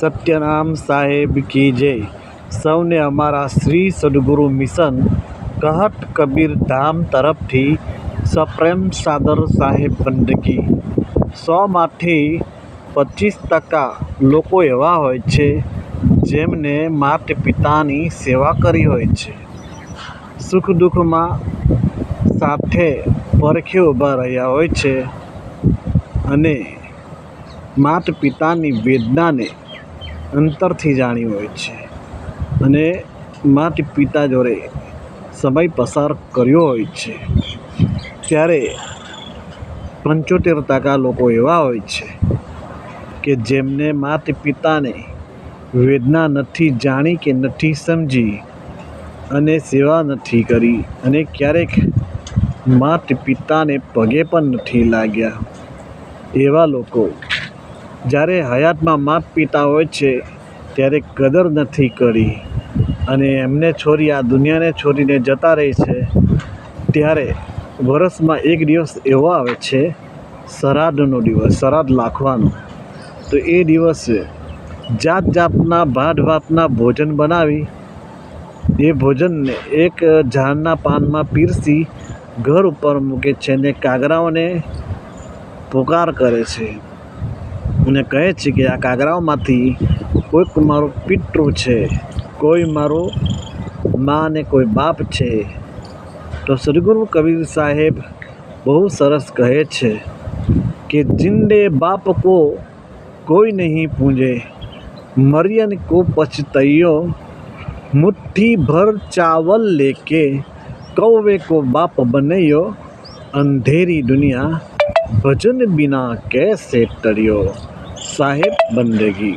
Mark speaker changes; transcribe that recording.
Speaker 1: સત્યનામ સાહેબ કી જય. સૌને અમારા શ્રી સદગુરુ મિશન કહટ કબીર ધામ તરફથી સપ્રેમ સાદર સાહેબ બંદગી સોમાંથી પચીસ ટકા લોકો એવા હોય છે જેમને માતા પિતાની સેવા કરી હોય છે. સુખ દુઃખમાં સાથે પરખે ઊભા રહ્યા હોય છે અને માત પિતાની વેદનાને અંતરથી જાણી હોય છે. અને માતા પિતા જોડે સમય પસાર કર્યો હોય છે. ત્યારે પંચોતેર ટકા લોકો એવા હોય છે કે જેમને માતા પિતાને વેદના નથી જાણી કે નથી સમજી અને સેવા નથી કરી અને ક્યારેક માતા પિતાને પગે પણ નથી લાગ્યા એવા લોકો જ્યારે હયાતમાં માત પિતા હોય છે, ત્યારે કદર નથી કરી. અને એમને છોડી આ દુનિયાને છોડીને જતા રહે છે. ત્યારે વરસમાં એક દિવસ એવો આવે છે, શ્રાદ્ધનો દિવસ, શ્રાદ્ધ લાખવાનો. તો એ દિવસે જાત જાતના ભાત ભાતના ભોજન બનાવી, એ ભોજનને એક ઝાડના પાનમાં પીરસી, ઘર ઉપર મૂકે છે ને કાગરાઓને પોકાર કરે છે. મને કહે છે કે આ કાગરાઓમાંથી કોઈક મારો પિતૃ છે, કોઈ મારો મા ને કોઈ બાપ છે. તો સદગુરુ કબીર સાહેબ બહુ સરસ કહે છે કે જિંદે બાપ કો કોઈ નહીં પૂંજે, મરિયન કો પછતૈયો, મુઠ્ઠી ભર ચાવલ લેકે કૌવે કો બાપ બનૈયો, અંધેરી દુનિયા ભજન બિના કેસે તર્યો સાહેબ બંદગી.